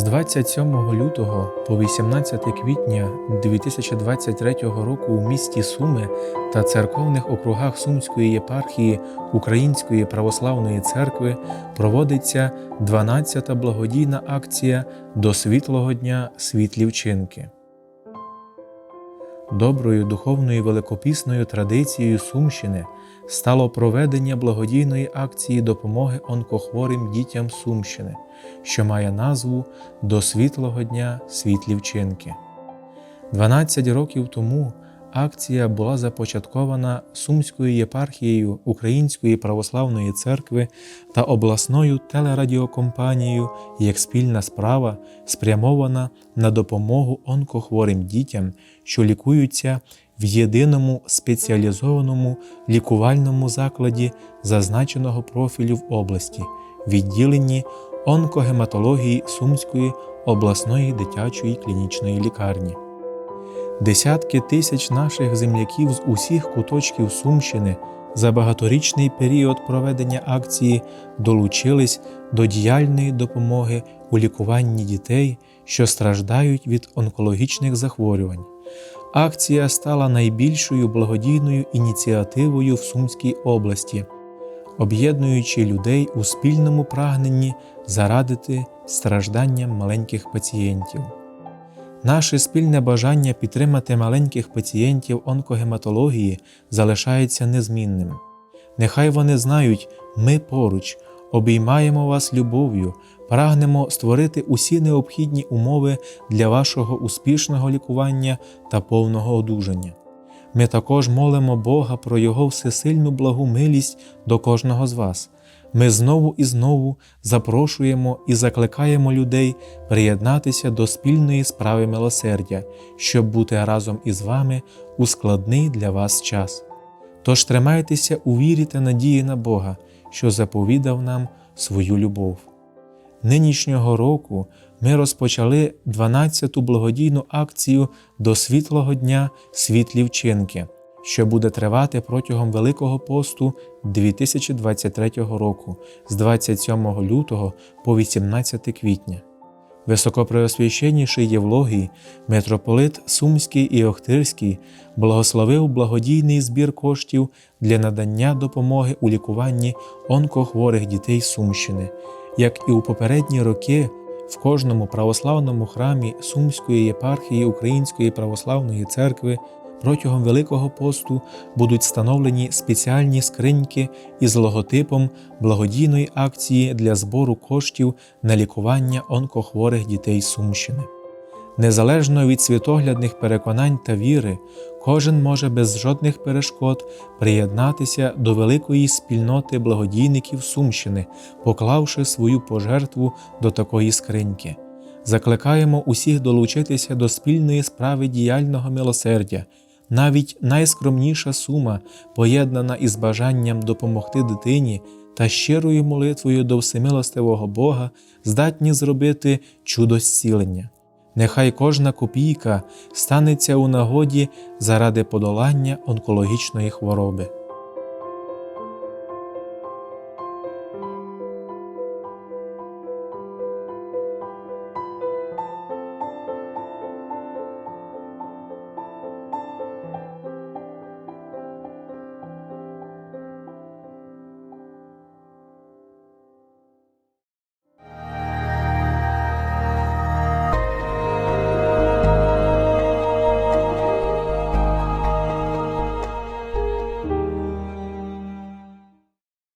27 лютого по 18 квітня 2023 року у місті Суми та церковних округах Сумської єпархії Української православної церкви проводиться 12-та благодійна акція до світлого дня світлі вчинки. Доброю духовною великопісною традицією Сумщини стало проведення благодійної акції допомоги онкохворим дітям Сумщини, що має назву До світлого дня світлі вчинки. 12 років тому акція була започаткована Сумською єпархією Української православної церкви та обласною телерадіокомпанією як спільна справа, спрямована на допомогу онкохворим дітям, що лікуються в єдиному спеціалізованому лікувальному закладі зазначеного профілю в області, відділенні онкогематології Сумської обласної дитячої клінічної лікарні. Десятки тисяч наших земляків з усіх куточків Сумщини за багаторічний період проведення акції долучились до діяльної допомоги у лікуванні дітей, що страждають від онкологічних захворювань. Акція стала найбільшою благодійною ініціативою в Сумській області, об'єднуючи людей у спільному прагненні зарадити стражданням маленьких пацієнтів. Наше спільне бажання підтримати маленьких пацієнтів онкогематології залишається незмінним. Нехай вони знають, ми поруч, обіймаємо вас любов'ю, прагнемо створити усі необхідні умови для вашого успішного лікування та повного одужання. Ми також молимо Бога про Його всесильну благу милість до кожного з вас. Ми знову і знову запрошуємо і закликаємо людей приєднатися до спільної справи милосердя, щоб бути разом із вами у складний для вас час. Тож тримайтеся у вірі та надії на Бога, що заповідав нам свою любов. Нинішнього року ми розпочали 12-ту благодійну акцію до світлого дня світлі вчинки, що буде тривати протягом Великого посту 2023 року з 27 лютого по 18 квітня. Високопреосвященніший Євлогій, митрополит Сумський і Охтирський благословив благодійний збір коштів для надання допомоги у лікуванні онкохворих дітей Сумщини, як і у попередні роки. В кожному православному храмі Сумської єпархії Української православної церкви протягом Великого посту будуть встановлені спеціальні скриньки із логотипом благодійної акції для збору коштів на лікування онкохворих дітей Сумщини. Незалежно від світоглядних переконань та віри, кожен може без жодних перешкод приєднатися до великої спільноти благодійників Сумщини, поклавши свою пожертву до такої скриньки. Закликаємо усіх долучитися до спільної справи діяльного милосердя. Навіть найскромніша сума, поєднана із бажанням допомогти дитині та щирою молитвою до всемилостивого Бога, здатні зробити чудо зцілення. Нехай кожна копійка станеться у нагоді заради подолання онкологічної хвороби.